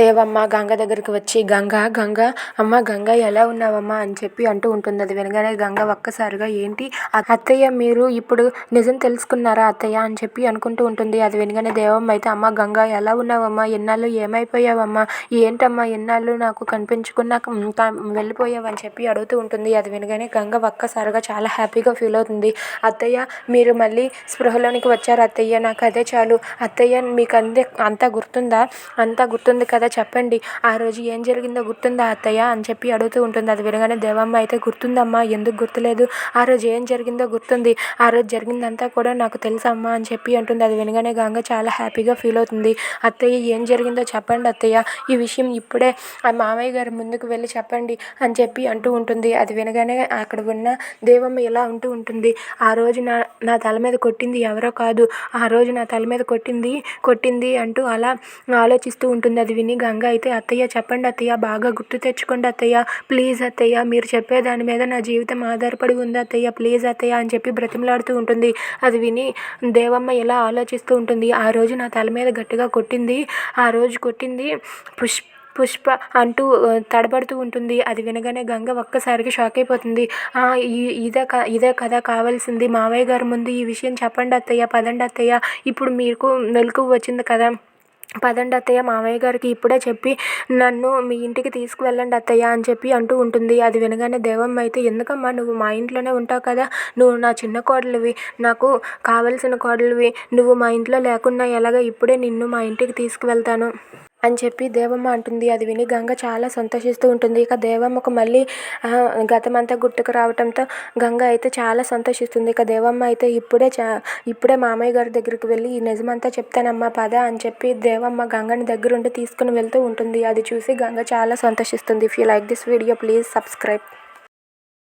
దేవమ్మ గంగ దగ్గరికి వచ్చి గంగ గంగ అమ్మ గంగ ఎలా ఉన్నావమ్మా? అని చెప్పి అంటూ ఉంటుంది అది వినగానే గంగ ఒక్కసారిగా ఏంటి? అత్తయ్య మీరు ఇప్పుడు నిజం తెలుసుకున్నారా అత్తయ్య? అని చెప్పి అనుకుంటూ ఉంటుంది. అది వినగానే దేవమ్మ అయితే అమ్మ గంగ ఎలా ఉన్నావమ్మా? ఎన్నాళ్ళు ఏమైపోయావమ్మా? ఏంటమ్మా? ఎన్నాళ్ళు నాకు కనిపించుకున్నాక వెళ్ళిపోయావని చెప్పి అడుగుతూ ఉంటుంది. అది వినగానే గంగ ఒక్కసారిగా చాలా హ్యాపీగా ఫీల్ అవుతుంది. అత్తయ్య మీరు మళ్ళీ స్పృహలోనికి వచ్చారు అత్తయ్య. నాకు అదే చాలు. అత్తయ్య మీకు అందే అంతా గుర్తుందా? అంతా గుర్తుంది కదా చెప్పండి. ఆ రోజు ఏం జరిగిందో గుర్తుందా అత్తయ్య? అని చెప్పి అడుగుతూ ఉంటుంది. అది వినగానే దేవమ్మ అయితే గుర్తుందమ్మా. ఎందుకు గుర్తులేదు? ఆ రోజు ఏం జరిగిందో గుర్తుంది. ఆ రోజు జరిగిందంతా కూడా నాకు తెలుసమ్మా అని చెప్పి అంటుంది. అది వినగానే గంగ చాలా హ్యాపీగా ఫీల్ అవుతుంది. అత్తయ్య ఏం జరిగిందో చెప్పండి అత్తయ్య. ఈ విషయం ఇప్పుడే ఆ మామయ్య గారి ముందుకు వెళ్ళి చెప్పండి అని చెప్పి అంటూ ఉంటుంది. అది వినగానే అక్కడ ఉన్న దేవమ్మ ఇలా ఉంటూ ఉంటుంది. ఆ రోజు నా నా తల మీద కొట్టింది ఎవరో కాదు. ఆ రోజు నా తల మీద కొట్టింది కొట్టింది అంటూ అలా ఆలోచిస్తూ ఉంటుంది. అది విని గంగ అయితే అత్తయ్య చెప్పండి అత్తయ్య బాగా గుర్తు తెచ్చుకోండి అత్తయ్య. ప్లీజ్ అత్తయ్య మీరు చెప్పే దాని మీద నా జీవితం ఆధారపడి ఉంది అత్తయ్య. ప్లీజ్ అత్తయ్య అని చెప్పి బ్రతిమలాడుతూ ఉంటుంది. అది విని దేవమ్మ ఇలా ఆలోచిస్తూ ఉంటుంది. ఆ రోజు నా తల మీద గట్టిగా కొట్టింది. ఆ రోజు కొట్టింది పుష్ప పుష్ప అంటూ తడబడుతూ ఉంటుంది. అది వినగానే గంగ ఒక్కసారికి షాక్ అయిపోతుంది. ఇదే క ఇదే కథ కావాల్సింది. మావయ్య గారి ముందు ఈ విషయం చెప్పండి అత్తయ్య పదండి అత్తయ్య. ఇప్పుడు మీకు మెలకు వచ్చింది కదా. పదండి అత్తయ్య మామయ్య గారికి ఇప్పుడే చెప్పి నన్ను మీ ఇంటికి తీసుకువెళ్ళండి అత్తయ్య అని చెప్పి అంటూ ఉంటుంది. అది వినగానే దేవమ్మ అయితే ఎందుకమ్మా నువ్వు మా ఇంట్లోనే ఉంటావు కదా? నువ్వు నా చిన్న కోడలివి నాకు కావలసిన కోడలివి. నువ్వు మా ఇంట్లో లేకున్నా ఎలాగ ఇప్పుడే నిన్ను మా ఇంటికి తీసుకువెళ్తాను. అని చెప్పి దేవమ్మ అంటుంది. అది విని గంగ చాలా సంతోషిస్తూ ఉంటుంది. ఇక దేవమ్మకు మళ్ళీ గతమంతా గుర్తుకు రావటంతో గంగ అయితే చాలా సంతోషిస్తుంది. ఇక దేవమ్మ అయితే ఇప్పుడే చా ఇప్పుడే మామయ్య గారి దగ్గరికి వెళ్ళి ఈ నిజమంతా చెప్తానమ్మా పద అని చెప్పి దేవమ్మ గంగని దగ్గరుండి తీసుకుని వెళ్తూ ఉంటుంది. అది చూసి గంగ చాలా సంతోషిస్తుంది. If you like this video please subscribe